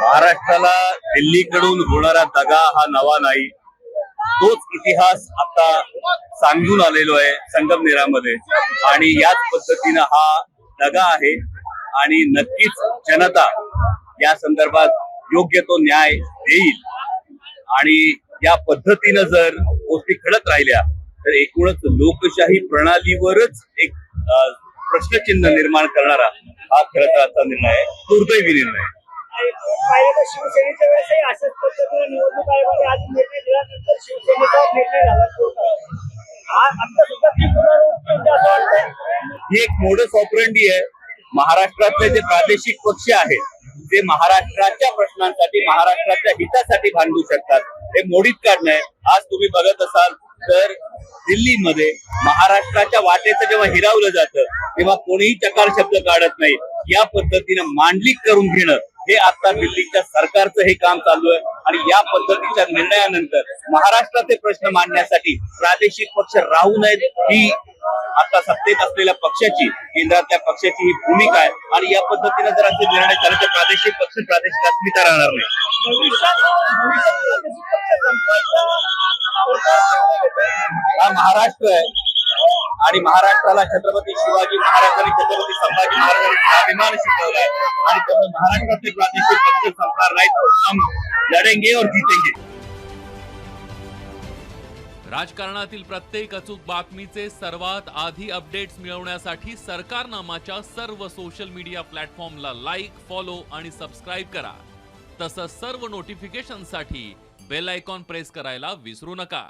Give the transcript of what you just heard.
महाराष्ट्राला दिल्लीकडून होणारा दगा हा नवा नाही. तोच इतिहास आता सांगून आलेलो आहे संगमनेरामध्ये. आणि याच पद्धतीनं हा दगा आहे. आणि नक्कीच जनता या संदर्भात योग्य तो न्याय देईल. आणि या पद्धतीनं जर गोष्टी घडत राहिल्या तर एकूणच लोकशाही प्रणालीवरच एक प्रश्नचिन्ह निर्माण करणारा हा खरं तर निर्णय आहे दुर्दैवी निर्णय आहे. पाहिलं तर शिवसेनेच्या वेळेसही अशाच पद्धतीने निवडणूक आयोगाने आज निर्णय दिल्यानंतर शिवसेनेचा निर्णय झाला तो. आ- आता सुद्धा ती पुनरावृत्ती होते असं वाटतंय ही एक मोडस ऑपरेंडी आहे महाराष्ट्रातले जे प्रादेशिक पक्ष आहेत ते महाराष्ट्राच्या प्रश्नांसाठी महाराष्ट्राच्या हितासाठी भांडू शकतात हे मोडीत काढणं आहे आज तुम्ही बघत असाल तर दिल्लीमध्ये महाराष्ट्राच्या वाटेचं जेव्हा हिरावलं जातं तेव्हा कोणीही चकार शब्द काढत नाही. या पद्धतीनं मांडलिक करून घेणं हे आता दिल्लीच्या सरकारचं हे काम चालू आहे. आणि या पद्धतीच्या निर्णयानंतर महाराष्ट्राचे प्रश्न मांडण्यासाठी प्रादेशिक पक्ष राहू नयेत ही आता सत्तेत असलेल्या पक्षाची केंद्रातल्या पक्षाची ही भूमिका आहे. आणि या पद्धतीने जर असे निर्णय झाले तर प्रादेशिक पक्ष प्रादेशिक अस्मिता राहणार नाही. हा महाराष्ट्र आहे. आणि महाराष्ट्राला छत्रपती शिवाजी महाराज आणि छत्रपती संभाजी महाराजांनी अभिमान शिकवलाय. आणि त्यामुळे महाराष्ट्राचे प्रादेशिक पक्ष संपणार नाहीत. हम लढेंगे और जितेंगे. राजकारणातील प्रत्येक अचूक बातमीचे सर्वात आधी अपडेट्स मिळवण्यासाठी सरकारनामाच्या सर्व सोशल मीडिया प्लॅटफॉर्मला लाईक फॉलो आणि सबस्क्राईब करा. तसंच सर्व नोटिफिकेशनसाठी बेल आयकॉन प्रेस करायला विसरू नका.